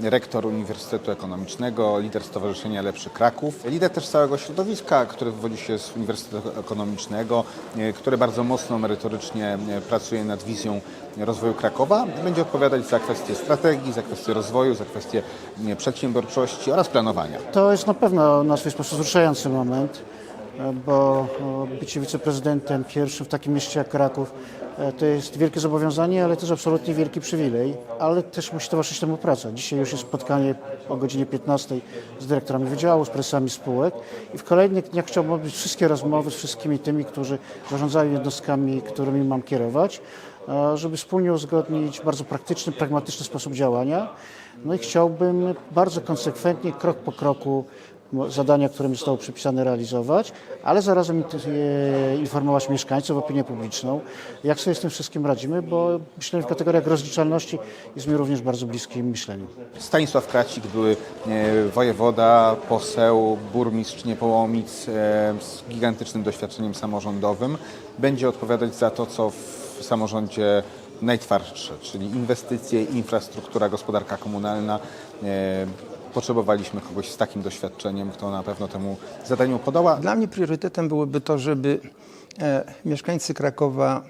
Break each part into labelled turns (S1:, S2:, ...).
S1: rektor Uniwersytetu Ekonomicznego, lider Stowarzyszenia Lepszy Kraków, lider też całego środowiska, które wywodzi się z Uniwersytetu Ekonomicznego, e, które bardzo mocno merytorycznie e, pracuje nad wizją rozwoju Krakowa. Będzie odpowiadać za kwestie strategii, za kwestie rozwoju, za kwestie e, przedsiębiorczości oraz planowania.
S2: To jest na pewno na swój sposób wzruszający moment, bo bycie wiceprezydentem pierwszym w takim mieście jak Kraków e, to jest wielkie zobowiązanie, ale też absolutnie wielki przywilej, ale też musi towarzyszyć temu praca. Dzisiaj już jest spotkanie o godzinie 15 z dyrektorami wydziału, z prezesami spółek i w kolejnych dniach chciałbym odbyć wszystkie rozmowy z wszystkimi tymi, którzy zarządzają jednostkami, którymi mam kierować, e, żeby wspólnie uzgodnić bardzo praktyczny, pragmatyczny sposób działania. No i chciałbym bardzo konsekwentnie, krok po kroku zadania, które mi zostało przypisane, realizować, ale zarazem e, informować mieszkańców, opinię publiczną, jak sobie z tym wszystkim radzimy, bo myślenie w kategoriach rozliczalności jest mi również bardzo bliskim myśleniu.
S1: Stanisław Kracik, były e, wojewoda, poseł, burmistrz Niepołomic e, z gigantycznym doświadczeniem samorządowym. Będzie odpowiadać za to, co w samorządzie najtwardsze, czyli inwestycje, infrastruktura, gospodarka komunalna. Potrzebowaliśmy kogoś z takim doświadczeniem, kto na pewno temu zadaniu podoła.
S3: Dla mnie priorytetem byłoby to, żeby e, mieszkańcy Krakowa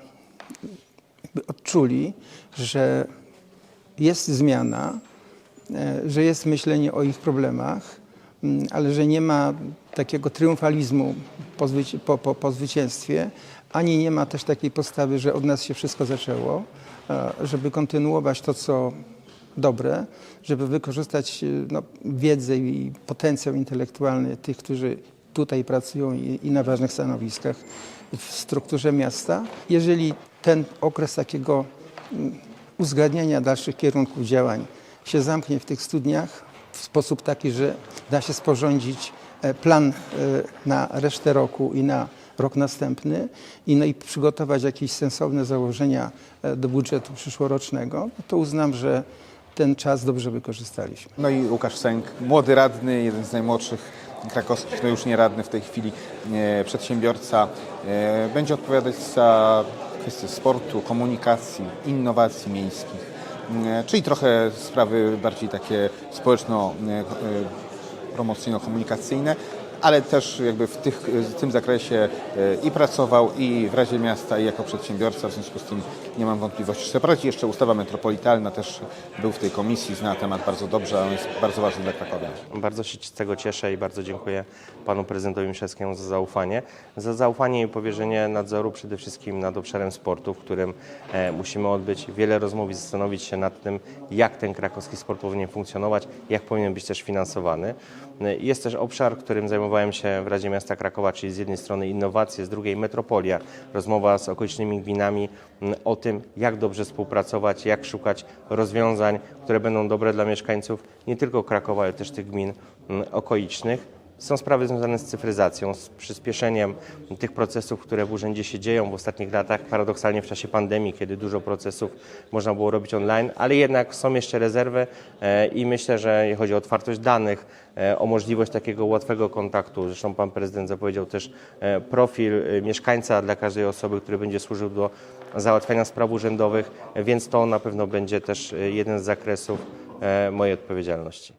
S3: odczuli, że jest zmiana, e, że jest myślenie o ich problemach, mm, ale że nie ma takiego triumfalizmu po, zwyci- po, po, po zwycięstwie, ani nie ma też takiej postawy, że od nas się wszystko zaczęło, e, żeby kontynuować to, co dobre, żeby wykorzystać e, no, wiedzę i potencjał intelektualny tych, którzy tutaj pracują i, i na ważnych stanowiskach w strukturze miasta. Jeżeli ten okres takiego mm, uzgadniania dalszych kierunków działań się zamknie w tych studniach w sposób taki, że da się sporządzić e, plan e, na resztę roku i na rok następny i, no i przygotować jakieś sensowne założenia e, do budżetu przyszłorocznego, to uznam, że ten czas dobrze wykorzystaliśmy.
S1: No i Łukasz Sęk, młody radny, jeden z najmłodszych krakowskich, no już nie radny w tej chwili, e, przedsiębiorca. E, będzie odpowiadać za kwestie sportu, komunikacji, innowacji miejskich, e, czyli trochę sprawy bardziej takie społeczno-promocyjno-komunikacyjne, ale też jakby w, tych, w tym zakresie e, i pracował i w Radzie Miasta i jako przedsiębiorca, w związku z tym nie mam wątpliwości, poradzi. Jeszcze ustawa metropolitalna też był w tej komisji, zna temat bardzo dobrze, on jest bardzo ważny dla Krakowa.
S4: Bardzo się z tego cieszę i bardzo dziękuję panu prezydentowi Miszewskiemu za zaufanie. Za zaufanie i powierzenie nadzoru przede wszystkim nad obszarem sportu, w którym e, musimy odbyć wiele rozmów i zastanowić się nad tym, jak ten krakowski sport powinien funkcjonować, jak powinien być też finansowany. E, Jest też obszar, którym zajmowałem się w Radzie Miasta Krakowa, czyli z jednej strony innowacje, z drugiej metropolia, rozmowa z okolicznymi gminami o tym, jak dobrze współpracować, jak szukać rozwiązań, które będą dobre dla mieszkańców nie tylko Krakowa, ale też tych gmin okolicznych. Są sprawy związane z cyfryzacją, z przyspieszeniem tych procesów, które w urzędzie się dzieją w ostatnich latach. Paradoksalnie w czasie pandemii, kiedy dużo procesów można było robić online, ale jednak są jeszcze rezerwy e, i myślę, że jeśli chodzi o otwartość danych, e, o możliwość takiego łatwego kontaktu, zresztą pan prezydent zapowiedział też e, profil mieszkańca dla każdej osoby, który będzie służył do załatwiania spraw urzędowych, więc to na pewno będzie też jeden z zakresów mojej odpowiedzialności.